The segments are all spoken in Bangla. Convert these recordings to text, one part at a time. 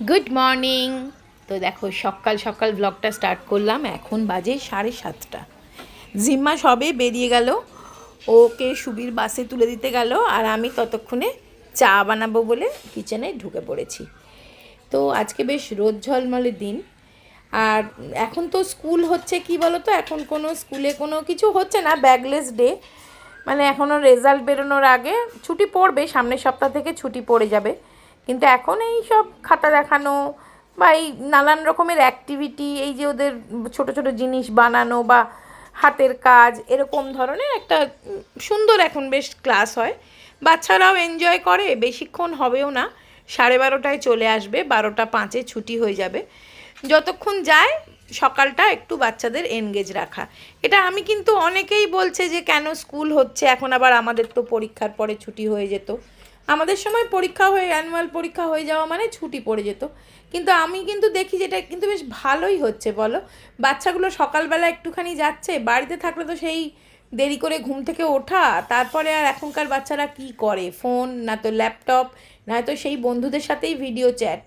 গুড মর্নিং তো দেখো, সকাল সকাল ব্লগটা স্টার্ট করলাম। এখন বাজে সাড়ে সাতটা। জিম্মা সবে বেরিয়ে গেল। ওকে সুবীর বাসে তুলে দিতে গেল আর আমি ততক্ষণে চা বানাবো বলে কিচেনে ঢুকে পড়েছি। তো আজকে বেশ রোদ ঝলমলে দিন। আর এখন তো স্কুল হচ্ছে কি বলো তো এখন কোনো স্কুলে কোনো কিছু হচ্ছে না। ব্যাগলেস ডে মানে এখনও রেজাল্ট বেরোনোর আগে ছুটি পড়বে। সামনের সপ্তাহ থেকে ছুটি পড়ে যাবে। কিন্তু এখন এই সব খাতা দেখানো বা এই নানান রকমের অ্যাক্টিভিটি এই যে ওদের ছোট ছোট জিনিস বানানো বা হাতের কাজ, এরকম ধরনের একটা সুন্দর এখন বেশ ক্লাস হয়। বাচ্চারাও এনজয় করে, বেশিক্ষণ হবেও না। সাড়ে বারোটায় চলে আসবে, বারোটা পাঁচে ছুটি হয়ে যাবে। যতক্ষণ যায়, সকালটা একটু বাচ্চাদের এনগেজ রাখা। এটা আমি কিন্তু অনেকেই বলছে যে কেন স্কুল হচ্ছে, এখন আবার আমাদের তো পরীক্ষার পরে ছুটি হয়ে যেত। আমাদের সময় পরীক্ষা হয়ে অ্যানুয়াল পরীক্ষা হয়ে যাওয়া মানে ছুটি পড়ে যেত। কিন্তু আমি কিন্তু দেখি যেটা কিন্তু বেশ ভালোই হচ্ছে, বলো? বাচ্চাগুলো সকালবেলা একটুখানি যাচ্ছে, বাড়িতে থাকলে তো সেই দেরি করে ঘুম থেকে ওঠা, তারপরে আর এখনকার বাচ্চারা কি করে? ফোন, না তো ল্যাপটপ, না তো সেই বন্ধুদের সাথেই ভিডিও চ্যাট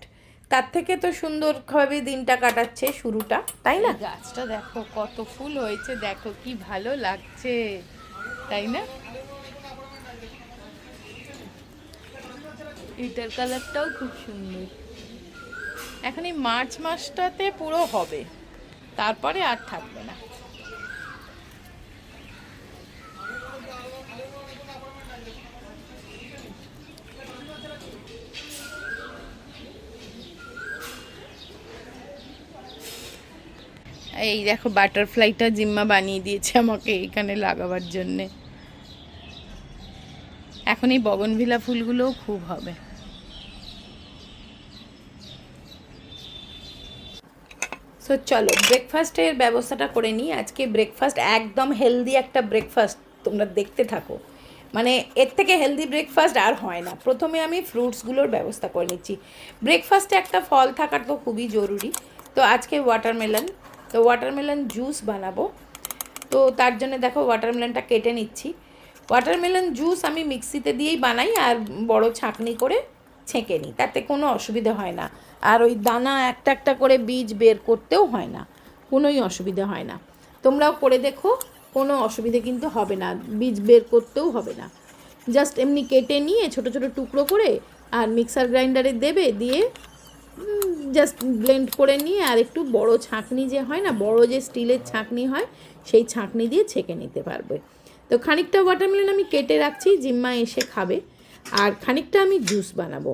তার থেকে তো সুন্দরভাবে দিনটা কাটাচ্ছে শুরুটা, তাই না? গাছটা দেখো, কত ফুল হয়েছে, দেখো কি ভালো লাগছে, তাই না? এটার কালারটাও খুব সুন্দর। এখন এই মার্চ মাসটাতে পুরো হবে। তারপরে আর থাকবে না। এই দেখো, বাটারফ্লাইটা জিম্মা বানিয়ে দিয়েছে আমাকে এখানে লাগাবার জন্যে। এখন এই বগনভিলা ফুলগুলোও খুব হবে। সো চলো ব্রেকফাস্টের ব্যবস্থাটা করে নিই। আজকে ব্রেকফাস্ট একদম হেলদি একটা ব্রেকফাস্ট তোমরা দেখতে থাকো। মানে এর থেকে হেলদি ব্রেকফাস্ট আর হয় না। প্রথমে আমি ফ্রুটসগুলোর ব্যবস্থা করে নিচ্ছি। ব্রেকফাস্টে একটা ফল থাকার তো খুবই জরুরি। তো, আজকে ওয়াটারমেলন তো ওয়াটারমেলন জুস বানাবো। তো, তার জন্য দেখো ওয়াটারমেলনটা কেটে নিচ্ছি। ওয়াটারমেলন জুস আমি মিক্সিতে দিয়েই বানাই আর বড় ছাঁকনি করে ছেঁকে নিই তাতে কোনো অসুবিধা হয় না। আর ওই দানা একটা একটা করে বীজ বের করতেও হয় না, কোনোই অসুবিধা হয় না। তোমরাও করে দেখো, কোনো অসুবিধে কিন্তু হবে না, বীজ বের করতেও হবে না। জাস্ট এমনি কেটে নিয়ে ছোট ছোট টুকরো করে আর মিক্সার গ্রাইন্ডারে দেবে, দিয়ে জাস্ট ব্লেন্ড করে নিয়ে আর একটু বড় ছাঁকনি যে হয় না, বড় যে স্টিলের ছাঁকনি হয়, সেই ছাঁকনি দিয়ে ছেঁকে নিতে পারবে। তো খানিকটা ওয়াটারমেলন আমি কেটে রাখছি, জিম্মা এসে খাবে। আর খানিকটা আমি জুস বানাবো।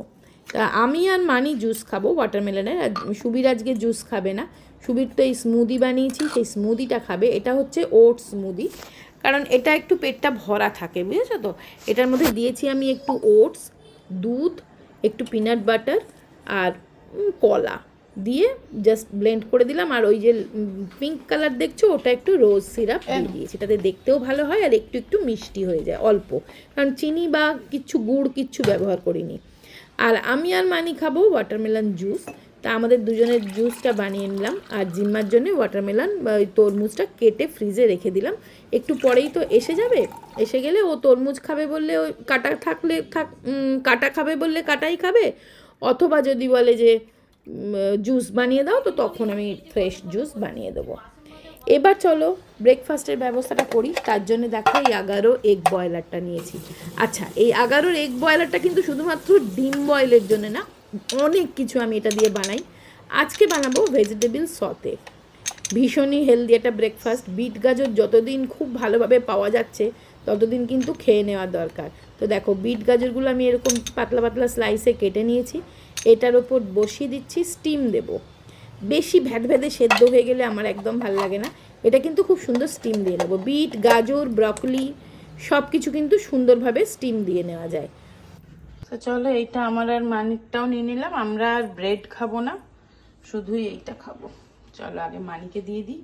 তা আমি আর মানি জুস খাব ওয়াটারমেলনের আর সুবির আজকে জুস খাবে না। সুবির তো এই স্মুদি বানিয়েছি, সেই স্মুদিটা খাবে। এটা হচ্ছে ওট স্মুদি কারণ এটা একটু পেটটা ভরা থাকে, বুঝেছ তো? এটার মধ্যে দিয়েছি আমি একটু ওটস দুধ, একটু পিনাট বাটার আর কলা। দিয়ে জাস্ট ব্লেন্ড করে দিলাম। আর ওই যে পিঙ্ক কালার দেখছ ওটা একটু রোজ সিরাপ দিয়ে দিয়েছি এটাতে দেখতেও ভালো হয় আর একটু একটু মিষ্টি হয়ে যায় অল্প। কারণ চিনি বা কিছু গুড় কিচ্ছু ব্যবহার করিনি। আর আমি আর মানি খাব ওয়াটারমেলন জুস তা আমাদের দুজনের জুসটা বানিয়ে নিলাম। আর জিম্মার জন্য ওয়াটারমেলন বা ওই তরমুজটা কেটে ফ্রিজে রেখে দিলাম। একটু পরেই তো এসে যাবে। এসে গেলে ও তরমুজ খাবে বললে ওই কাটা থাকলে থাক কাটা খাবে বললে কাটাই খাবে। অথবা যদি বলে যে জুস বানিয়ে দাও, তো তখন আমি ফ্রেশ জুস বানিয়ে দেবো। এবার চলো ব্রেকফাস্টের ব্যবস্থাটা করি। তার জন্য দেখো এই এগারো এগ বয়লারটা নিয়েছি। আচ্ছা এই এগারোর এগ বয়লারটা কিন্তু শুধুমাত্র ডিম বয়েলের জন্য না, অনেক কিছু আমি এটা দিয়ে বানাই। আজকে বানাবো ভেজিটেবল সতে ভীষণই হেলদি একটা ব্রেকফাস্ট বিট গাজর যতদিন খুব ভালোভাবে পাওয়া যাচ্ছে, ততদিন কিন্তু খেয়ে নেওয়া দরকার। তো দেখো, বিট গাজরগুলো আমি এরকম পাতলা পাতলা স্লাইসে কেটে নিয়েছি। এটার ওপর বসিয়ে দিচ্ছি স্টিম দেবো। বেশি ভ্যাট ভ্যাদে সেদ্ধ হয়ে গেলে আমার একদম ভালো লাগে না। এটা কিন্তু খুব সুন্দর স্টিম দিয়ে নেব। বিট গাজর ব্রকলি সব কিছু কিন্তু সুন্দরভাবে স্টিম দিয়ে নেওয়া যায়। তো চলো এইটা আমার আর মানিকটাও নিয়ে নিলাম। আমরা আর ব্রেড খাব না শুধুই এইটা খাব। চলো আগে মানিকে দিয়ে দিই।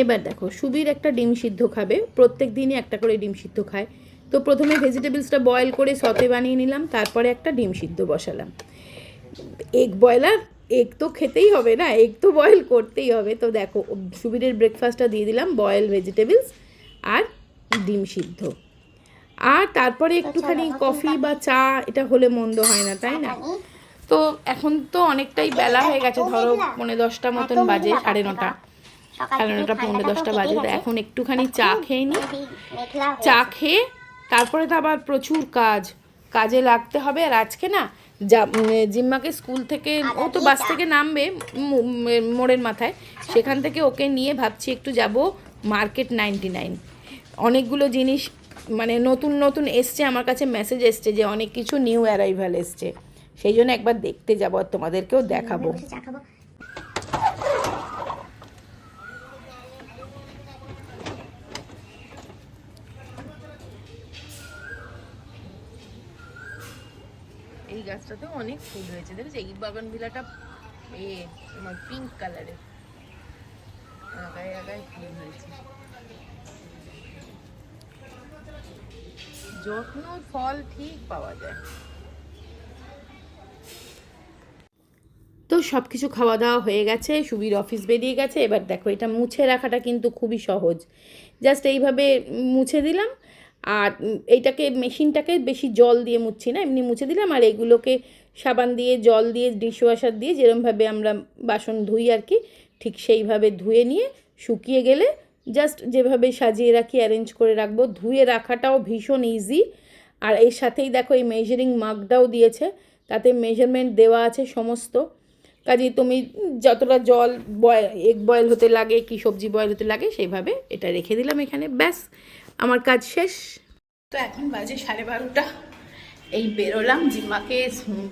এবার দেখো সুবির একটা ডিম সিদ্ধ খাবে। প্রত্যেক দিনই একটা করে ডিম সিদ্ধ খায়। তো প্রথমে ভেজিটেবলসটা বয়েল করে সতে বানিয়ে নিলাম তারপরে একটা ডিম সিদ্ধ বসালাম। এগ বয়লার এগ তো খেতেই হবে না এগ তো বয়েল করতেই হবে। তো দেখো সুবীরের ব্রেকফাস্টটা দিয়ে দিলাম বয়েল ভেজিটেবলস আর ডিম সিদ্ধ। আর তারপরে একটুখানি কফি বা চা এটা হলে মন্দ হয় না তাই না? তো এখন তো অনেকটাই বেলা হয়ে গেছে ধরো পনেরো দশটা মতন বাজে সাড়ে নটা। সাড়ে নটা পনেরো দশটা বাজে তো এখন একটুখানি চা খেয়ে নিই চা খেয়ে তারপরে তো আবার প্রচুর কাজ। কাজে লাগতে হবে। আর আজকে না জিম্মাকে স্কুল থেকে ও তো বাস থেকে নামবে মোড়ের মাথায়। সেখান থেকে ওকে নিয়ে ভাবছি একটু যাব মার্কেট নাইনটি নাইন। অনেকগুলো জিনিস মানে নতুন নতুন এসছে। আমার কাছে মেসেজ এসছে যে অনেক কিছু নিউ অ্যারাইভাল এসছে। সেই জন্য একবার দেখতে যাব আর তোমাদেরকেও দেখাবো। গাছটাতেও অনেক ফুল হয়েছে। দেখেছি, এই বাগান বিলাটা এ, তোমার পিঙ্ক কালারের আগায় আগায় ফুল হয়েছে। যত্ন, ফল ঠিক পাওয়া যায়। তো সব কিছু খাওয়া দাওয়া হয়ে গেছে, সুবির অফিস বেরিয়ে গেছে। এবার দেখো, এটা মুছে রাখাটা কিন্তু খুবই সহজ। জাস্ট এইভাবে মুছে দিলাম আর এইটাকে মেশিনটাকে বেশি জল দিয়ে মুছছি না, এমনি মুছে দিলাম আর এগুলোকে সাবান দিয়ে, জল দিয়ে, ডিশওয়াশার দিয়ে যেরমভাবে আমরা বাসন ধুই আর কি, ঠিক সেইভাবে ধুয়ে নিয়ে শুকিয়ে গেলে জাস্ট যেভাবে সাজিয়ে রাখি অ্যারেঞ্জ করে রাখব। ধুয়ে রাখাটাও ভীষণ ইজি আর এর সাথেই দেখো এই মেজারিং মাগটাও দিয়েছে, তাতে মেজারমেন্ট দেওয়া আছে সমস্ত। কাজেই তুমি যতটা জল বয়েল এগ বয়েল হতে লাগে, কি সবজি বয়েল হতে লাগে, সেইভাবে এটা রেখে দিলাম এখানে, ব্যাস। আমার কাজ শেষ। তো এখন বাজে সাড়ে বারোটা। এই বেরোলাম, জিম্মাকে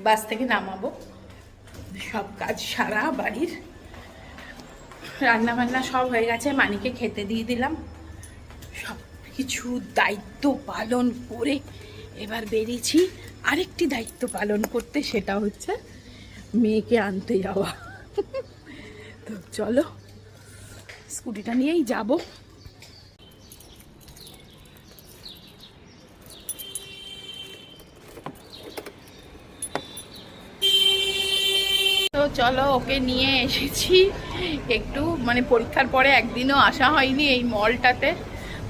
বাস থেকে নামাবো। সব কাজ সারা বাড়ির। রান্না বান্না সব হয়ে গেছে, মানিকে খেতে দিয়ে দিলাম। সব কিছু দায়িত্ব পালন করে এবার বেরিয়েছি। আরেকটি দায়িত্ব পালন করতে, সেটা হচ্ছে মেয়েকে আনতে যাওয়া। তো চলো, স্কুটিটা নিয়েই যাব। চলো, ওকে নিয়ে এসেছি। একটু মানে পরীক্ষার পরে একদিনও আসা হয়নি এই মলটাতে।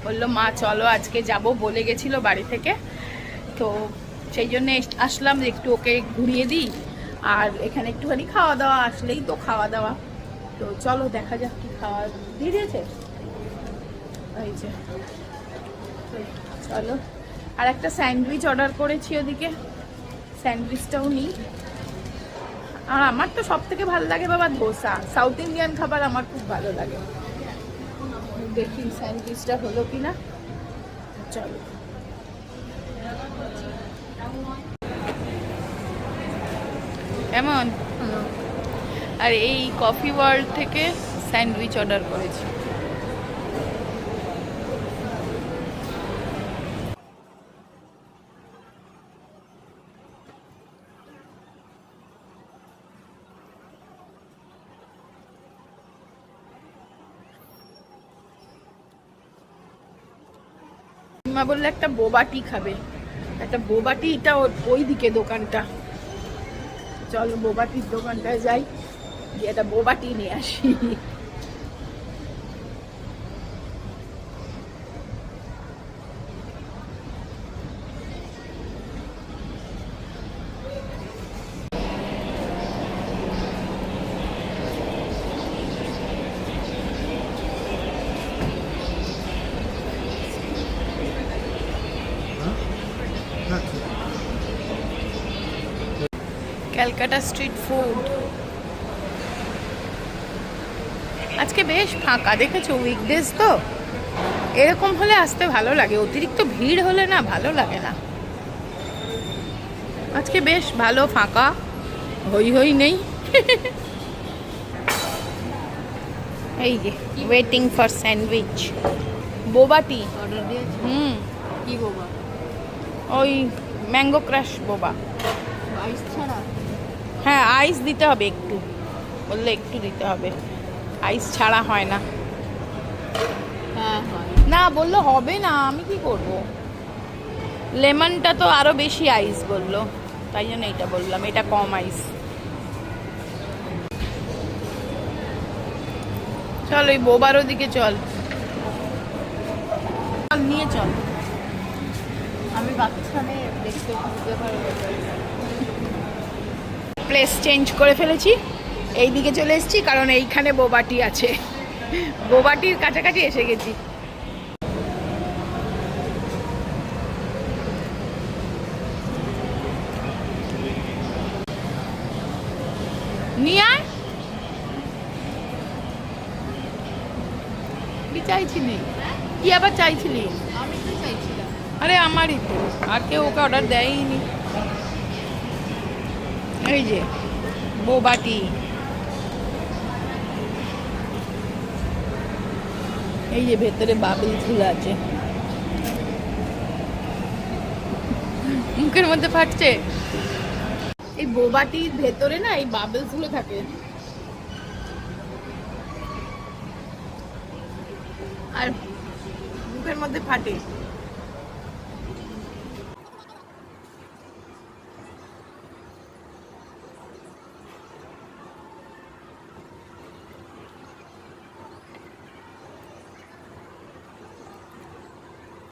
বলল, মা, চলো, আজকে যাব, বলে গেছিল বাড়ি থেকে। তো সেই জন্য আসলাম যে একটু ওকে ঘুরিয়ে দিই। আর এখানে একটুখানি খাওয়া দাওয়া আসলেই তো খাওয়া দাওয়া তো চলো, দেখা যাক কি খাওয়া দিয়ে দিয়েছে। এই যে, চলো। আর একটা স্যান্ডউইচ অর্ডার করেছি ওদিকে। স্যান্ডউইচটাও নিই। আর আমার তো সব থেকে ভালো লাগে বাবা ধোসা। সাউথ ইন্ডিয়ান খাবার আমার খুব ভালো লাগে। দেখি স্যান্ডউইচটা হলো কি না চলো। এমন? আর এই কফি ওয়ার্ল্ড থেকে স্যান্ডউইচ অর্ডার করেছি। বললে একটা বোবাটি খাবে। একটা বোবাটি, এটা ওই দিকে দোকানটা। চলো বোবাটির দোকানটায় যাই একটা বোবাটি নিয়ে আসি। Calcutta street food. আজকে বেশ ফাঁকা দেখেছ? উইকডেজ তো। এরকম হলে আসতে ভালো লাগে। অতিরিক্ত ভিড় হলে না ভালো লাগে না। আজকে বেশ ভালো ফাঁকা। হই হই নেই। এই যে waiting for sandwich boba tea order দিয়েছি? হুম। কি বোবা ওই ম্যাঙ্গো ক্রাশ বোবা আইস ছাড়া? হ্যাঁ আইস দিতে হবে একটু। বললে একটু দিতে হবে। আইস ছাড়া হয় না। হ্যাঁ না বলল হবে না আমি কি করব? লেমনটা তো আরও বেশি আইস বলল। তাই জন্য এটা বললাম এটা কম আইস চল ওই বোবার ওদিকে চল। চল নিয়ে চল। আমি বাচ্চা দেখতে বুঝতে পারব প্লেস চেঞ্জ করে ফেলেছি। এই দিকে চলে এসেছি কারণ এইখানে বোবাটি আছে। বোবাটির কাছাকাছি এসে গেছি। নিয়ে কি চাইছিলি? কি আবার চাইছিলি? আরে আমারই তো। আর কেউ ওকে অর্ডার দেয়নি এই যে বোবাটি এই যে ভেতরে বাবল ফুল আছে। মুখের মধ্যে ফাটছে। এই বোবাটির ভেতরে না এই বাবলসগুলো থাকে। আর মুখের মধ্যে ফাটে।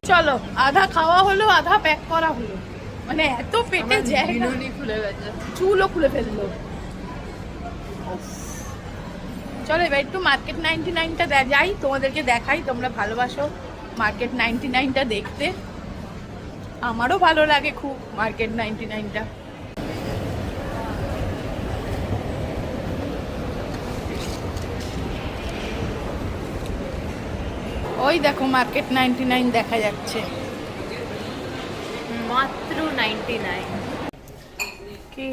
চলো আধা খাওয়া হলো আধা প্যাক করা হলো। মানে এত পেটে জায়গা খুলে গেছে চুলও খুলে ফেলল। চলো এবার একটু মার্কেট নাইনটি নাইনটা যাই তোমাদেরকে দেখাই তোমরা ভালোবাসো মার্কেট নাইনটি নাইনটা দেখতে। আমারও ভালো লাগে খুব মার্কেট নাইনটি নাইনটা ওই দেখো মার্কেট নাইনটি নাইন দেখা যাচ্ছে। মাত্র নাইনটি নাইন কি।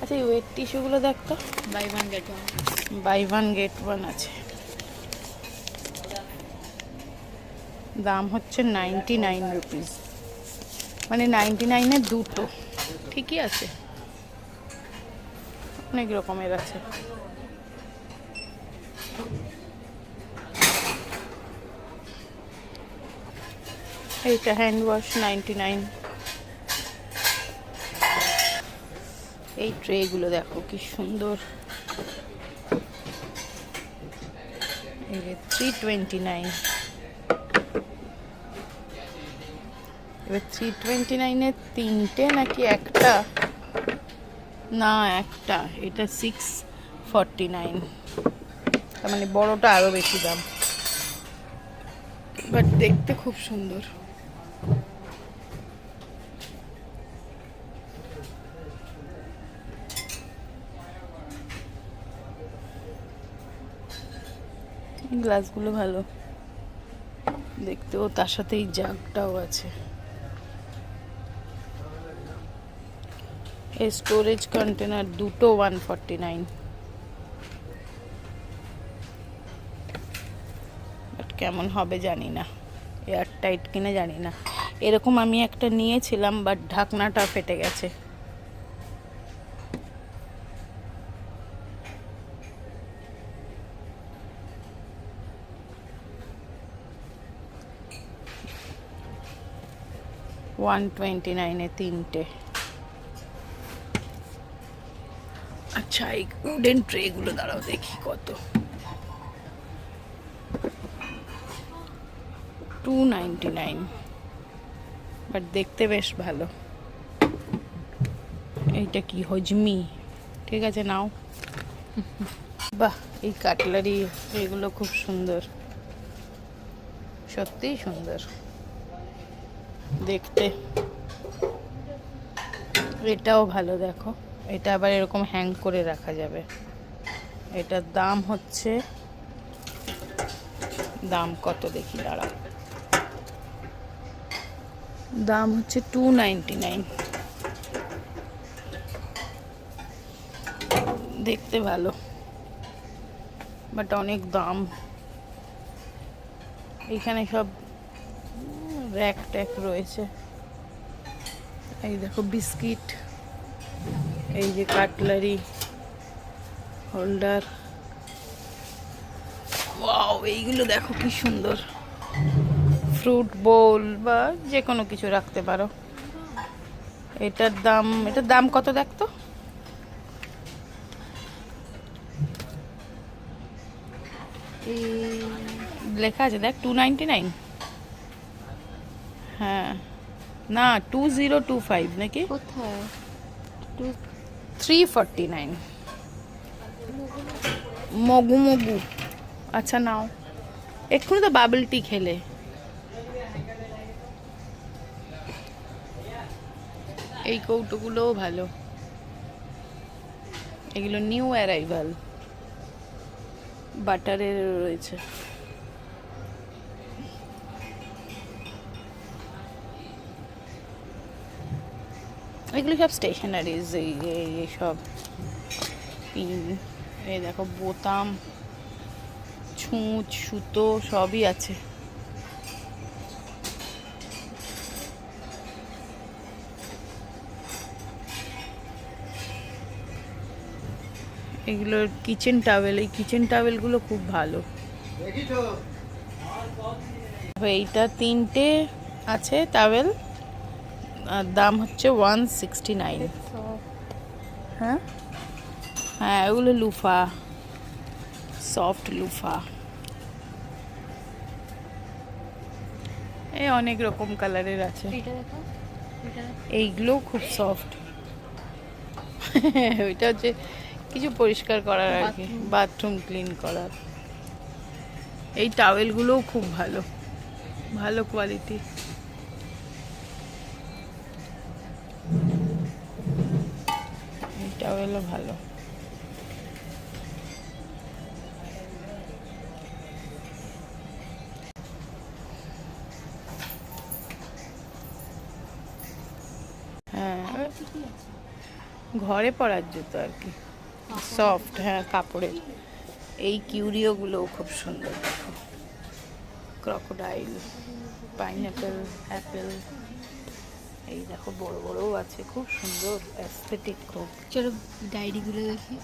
আচ্ছা এই ওয়েট টিস্যুগুলো দেখ তো। Buy one get one buy one get one আছে। দাম হচ্ছে নাইনটি নাইন রুপিস মানে নাইনটি নাইনের দুটো। ঠিকই আছে। অনেক রকমের আছে। এইটা হ্যান্ড ওয়াশ নাইন এই ট্রেগুলো দেখো কি সুন্দর। থ্রি টোয়েন্টি নাইন এবার থ্রি টোয়েন্টি নাইনের তিনটে নাকি একটা? না, একটা। এটা সিক্স ফর্টি নাইন তার মানে বড়টা আরও বেশি দাম। বাট দেখতে খুব সুন্দর। গ্লাসগুলো ভালো। দেখতেও তার সাথে এই জাগটাও আছে। স্টোরেজ কন্টেনার দুটো ওয়ান ফর্টি নাইন কেমন হবে জানি না। এয়ার টাইট কিনা জানি না। এরকম আমি একটা নিয়েছিলাম বাট ঢাকনাটা ফেটে গেছে। ওয়ান টোয়েন্টি নাইনে তিনটে। আচ্ছা এই উডেন ট্রেগুলো দাঁড়াও দেখি কত। টু নাইনটি নাইন বাট দেখতে বেশ ভালো। এইটা কি, হজমি? ঠিক আছে, নাও। বাহ, এই কাটলারি, এগুলো খুব সুন্দর। সত্যিই সুন্দর। দেখতে। এটাও ভালো, দেখো। এটা আবার এরকম হ্যাং করে রাখা যাবে। এটার দাম হচ্ছে, দাম কত দেখি দাঁড়াও দাম হচ্ছে টু দেখতে ভালো বাট অনেক দাম। এখানে সব র্যাক ট্যাক রয়েছে। এই দেখো, বিস্কিট। এই যে কাটলারি হোল্ডার ওয়াও, এইগুলো দেখো কি সুন্দর। ফ্রুট বোল বা যে কোনো কিছু রাখতে পারো। এটার দাম এটার দাম কত দেখতো লেখা আছে দেখ টু নাইনটি নাইন হ্যাঁ। না টু জিরো টু ফাইভ নাকি? কোথায়? থ্রি ফর্টি নাইন মগু মগু। আচ্ছা নাও। এক্ষুনি তো বাবল টি খেলে। এই কৌটোগুলোও ভালো। এগুলো নিউ অ্যারাইভাল বাটারের রয়েছে। এগুলো সব স্টেশনারিজ এই এই- এই পিন এই দেখো বোতাম ছুঁচ সুতো সবই আছে। এগুলোর কিচেন টাওয়েল এই কিচেন টাওয়েলগুলো খুব ভালো। এইটা তিনটে আছে টাওয়েল দাম হচ্ছে ওয়ান সিক্সটি নাইন হ্যাঁ? হ্যাঁ ওগুলো লুফা। সফট লুফা। এই অনেক রকম কালারের আছে। এইগুলো খুব সফট। ওইটা হচ্ছে কিছু পরিষ্কার করার আর কি বাথরুম। ক্লিন করার। এই টাওয়েলগুলোও খুব ভালো। ভালো কোয়ালিটি টাওয়েলও ভালো। হ্যাঁ ঘরে পরার জুতো আর কি। সফট হ্যাঁ কাপড়ের। এই কিউরিওগুলোও খুব সুন্দর দেখো। ক্রকোডাইল পাইনঅ্যাপেল অ্যাপেল এই দেখো বড় বড়ও আছে খুব সুন্দর অ্যাস্থেটিক খুব চলো ডায়েরিগুলো দেখি।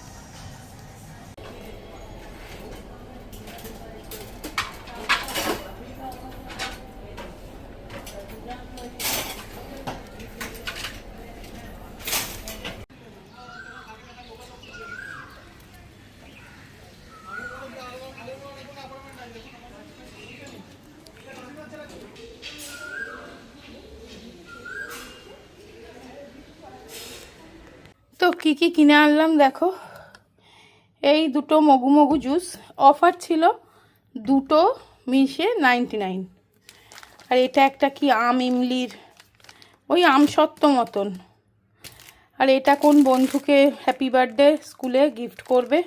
কি কি কিনে আনলাম দেখো? এই দুটো মগু মগু জুস। অফার ছিল দুটো মিশে নাইনটি নাইন। আর এটা একটা কি আম ইমলির? ওই আম সত্ত্ব মতন। আর এটা কোন বন্ধুকে হ্যাপি বার্থডে স্কুলে গিফট করবে?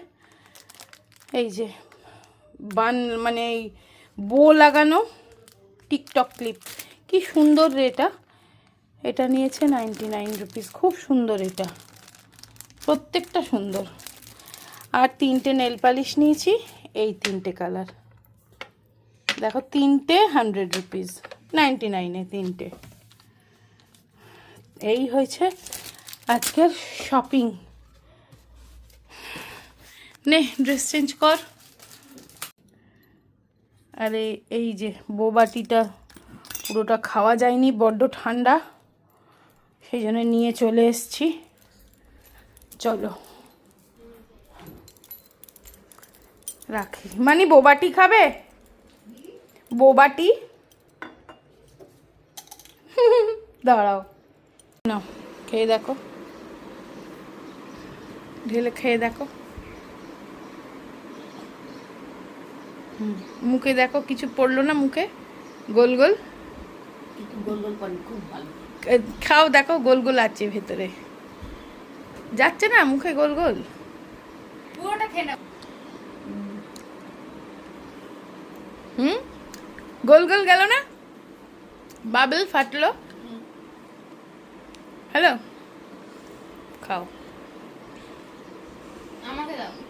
এই যে, বান মানে এই বো লাগানো টিকটক ক্লিপ। কি সুন্দর রে এটা। এটা নিয়েছে নাইনটি নাইন রুপিস। খুব সুন্দর এটা। প্রত্যেকটা সুন্দর। আর তিনটে নেল পালিশ নিয়েছি, এই তিনটে কালার দেখো, তিনটে হান্ড্রেড রুপিস নাইনটি নাইনে তিনটে। এই হয়েছে আজকের শপিং নে ড্রেস চেঞ্জ কর। আরে, এই যে বোবাটিটা, পুরোটা খাওয়া যায়নি, বড্ড ঠান্ডা। সেই জন্য নিয়ে চলে এসছি। চলো। রাখি। মানে বোবাটি খাবে? বোবাটি? দাঁড়াও। না খেয়ে দেখো। ঢেলে খেয়ে দেখো। হুম, মুখে দেখো কিছু পড়ল না মুখে? গোল গোল? এ, খাও দেখো গোল গোল আছে ভেতরে। যাচ্ছে না মুখে গোল গোল। পুরোটা খেয়ে নাও। হুম? গোল গোল গেল না? বাবেল ফাটলো। হ্যালো? খাও। আমাকে দাও।